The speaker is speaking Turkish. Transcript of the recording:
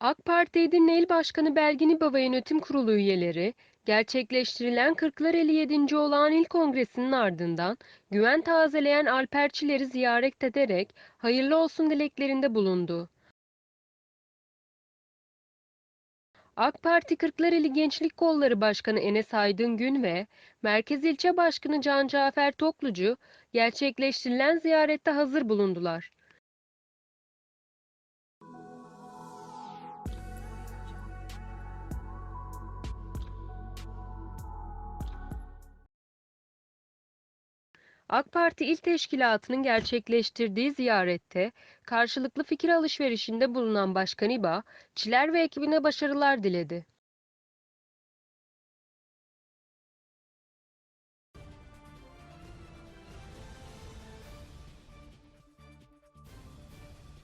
AK Parti Edirne İl Başkanı Belgin İBA ve Yönetim Kurulu üyeleri, gerçekleştirilen Kırklareli 7. Olağan İl Kongresi'nin ardından güven tazeleyen Alperçileri ziyaret ederek hayırlı olsun dileklerinde bulundu. AK Parti Kırklareli Gençlik Kolları Başkanı Enes Aydın Gün ve Merkez İlçe Başkanı Can Cafer Toklucu gerçekleştirilen ziyarette hazır bulundular. AK Parti İl Teşkilatı'nın gerçekleştirdiği ziyarette karşılıklı fikir alışverişinde bulunan Başkan İBA, Çiler ve ekibine başarılar diledi.